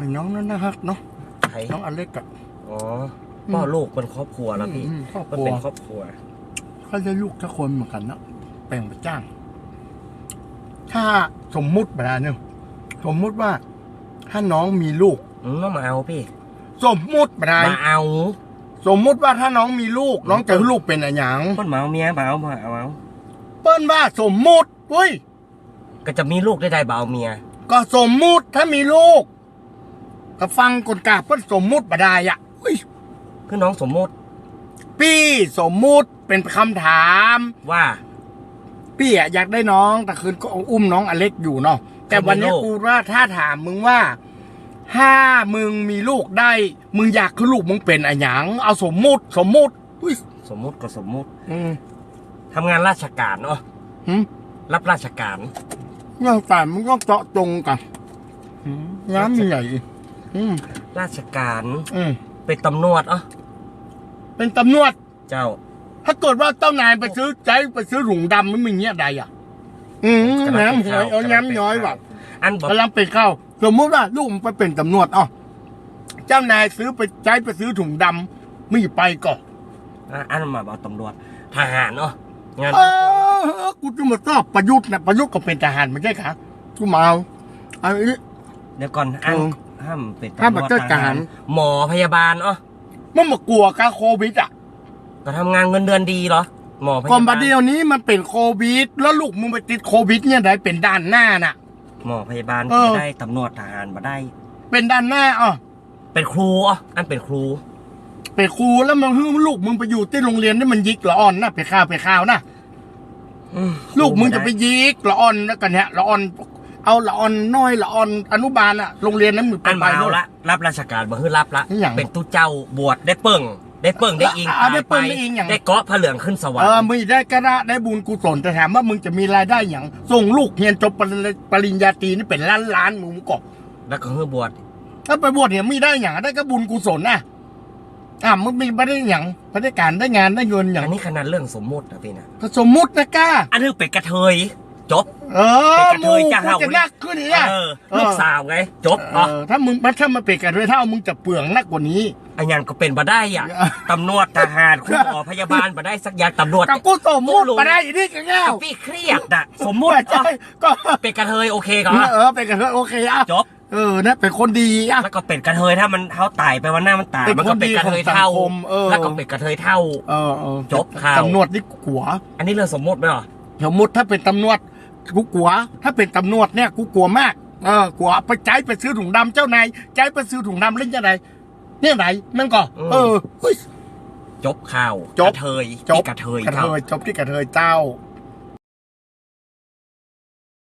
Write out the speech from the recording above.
ไอ้น้องนั่นนะฮักเนาะใครน้องอเล็กอะอ๋อพ่อลูกเป็นครอบครัวแล้วพี่อืมครอบมันครัวเป็นครอบครัว เขาจะลูกทุกคนเหมือนกันเนาะแปลงไปจ้าง ถ้าสมมุติแบบนึงสมมุติว่า ถ้าน้องมีลูก อืมมาเอาพี่ สมมุติแบบมาเอาสมมุติว่าถ้าน้องมีลูก น้องจะลูกเป็นอะไรอย่างคนมาเอาเมียมาเอามาเอาเอาเปิ้นว่าสมมุติเว้ย ก็จะมีลูกได้ได้บ่เอาเมีย ก็สมมุติถ้ามีลูก ก็ฟังกฎกาเปิ้นสมมุติบ่ได้อะอุ้ยคือน้องสมมติพี่สมมุติเป็นคำถาม ว่า พี่อะอยากได้น้องแต่คืนก็อุ้มน้องอเล็กอยู่เนาะแต่วันนี้ไม่มีลูกกูว่าถ้าถามมึงว่า ถ้ามึงมีลูกได้ มึงอยากคือลูกมึงเป็นอะไรหยังเอาสมมุติสมมุติอุ้ยสมมุติก็สมมุติอืมทำงานราชการเนาะหืมรับราชการเรื่องแต่มึงต้องเจาะจงกันน้ำมีใหญ่อีก อืมราชการอืมเป็นตำรวจเอะเป็นตำรวจ เจ้า ถ้าเกิดว่าเจ้านายไปซื้อใจไปซื้อถุงดำมันมีเงี้ยใดอะ อืมกำลังน้ำหเป็อยข่าวเอาน้ำย้อยว่ะอันบอกกำลังไปเข้าสมมติว่าลูกมันไปเป็นตำรวจอ๋อเจ้านายซื้อไปใช้ไปซื้อถุงดำไม่ไปก่อนอะอันมาบอกตำรวจทหารเนาะงานเออกูจะมาชอบประยุทธ์นะประยุทธ์ก็เป็นทหารไม่ใช่คะกูมาเอาอันนี้เดี๋ยวก่อนอันเออ ห้ามเป็นห้ามตำรวจเป็นทหาร หมอพยาบาลเอะมันมากลัวกาโควิดอะก็ทำงานเงินเดือนดีเหรอหมอพยาก่อนบับาดลเดียวนี้มันเป็นโควิด แล้วลูกมึงไปติดโควิด เนี่ยได้เป็นด้านหน้าน่ะ หมอพยาบาลเออมาได้ตำรวจทหารมาได้ เป็นด้านหน้าอ๋อเป็นครูอะอันเป็นครู เป็นครูแล้วมันให้ลูกมึงไปอยู่ที่โรงเรียนนี่มันยิกละอ่อนนะไปข้าวไปข้าวนะอืมลูกมึงจะครูไปด้ยิกละอ่อนแล้วกันเนี่ยละอ่อน เอาละอ่อนน้อยละอ่อนอนุบาลอะโรงเรียนนั้นมึงไปอันไปมาเอาโน่น ละรับราชการบ่คือรับละนี่หยังเป็นตู้เจ้าบวชได้เปิ่งได้เปิ่งได้อิงอะได้ตายเปิ้งได้อิงอย่าง ได้เกาะพระเหลืองขึ้นสวรรเออค์มึงได้กระได้บุญกุศลแต่ถามว่ามึงจะมีรายได้อย่างส่งลูกเรียนจบปริญปริญญาตรีนี่เป็นล้านล้านๆมึงก็แล้วก็คือบวชถ้าไปบวชเนี่ยมีได้อย่างได้ก็บุญกุศลนะอะมึงมีไม่ได้อย่างไม่ได้การได้งานได้เงินอย่างอันนี้ขนาดเรื่องสมมุตินะพี่นะก็สมมุตินะก้า อันนี้เป็นกระเทย จบ เออเป็นกระหเทมูยจะกูเห่าจะนักขึ้นเนี่ยเออลูกสาวไง จบเออะอถ้ามึงถ้ามันเป็นกันด้วยเท่ามึงจะเปลืองนักกว่านี้อันยังก็เป็นมาได้อะเออตำรวจทหารคุณหมอพยาบาลมาได้สักอย่างตำรวจกับกูสมมุติมาได้อีนี่กันแล้วพี่เครียดอะสมมุติใช่อะก็ เป็นกระเทยโอเคก่อนอะเออเป็นกันด้วยโอเคอะจบ เออนะเป็นคนดีอะ แล้วก็เป็นกระเทยถ้ามันเท้าตายไปวันหน้ามันตายเป็นมันก็เป็นกระเทยเท่าคนดีของสังคมเออ แล้วก็เป็นกระเทยเท่า เออเออจบข่าว ตำรวจนี่กลัว อันนี้เรื่องสมมุติไหมเหรอ สมมติถ้าเป็นตำรวจ กูกลัว ถ้าเป็นตำรวจเนี่ยกูกลัวมากเออกลัวไปใจไปซื้อถุงดำเจ้านายใจไปซื้อถุงดำเล่นยังไงเนี่ยไหนนั่นก็ เออเฮ้ยจบข่าวจบกระเทยจบที่กระเทยกระเทเท่ายจบที่กระเทยเจ้า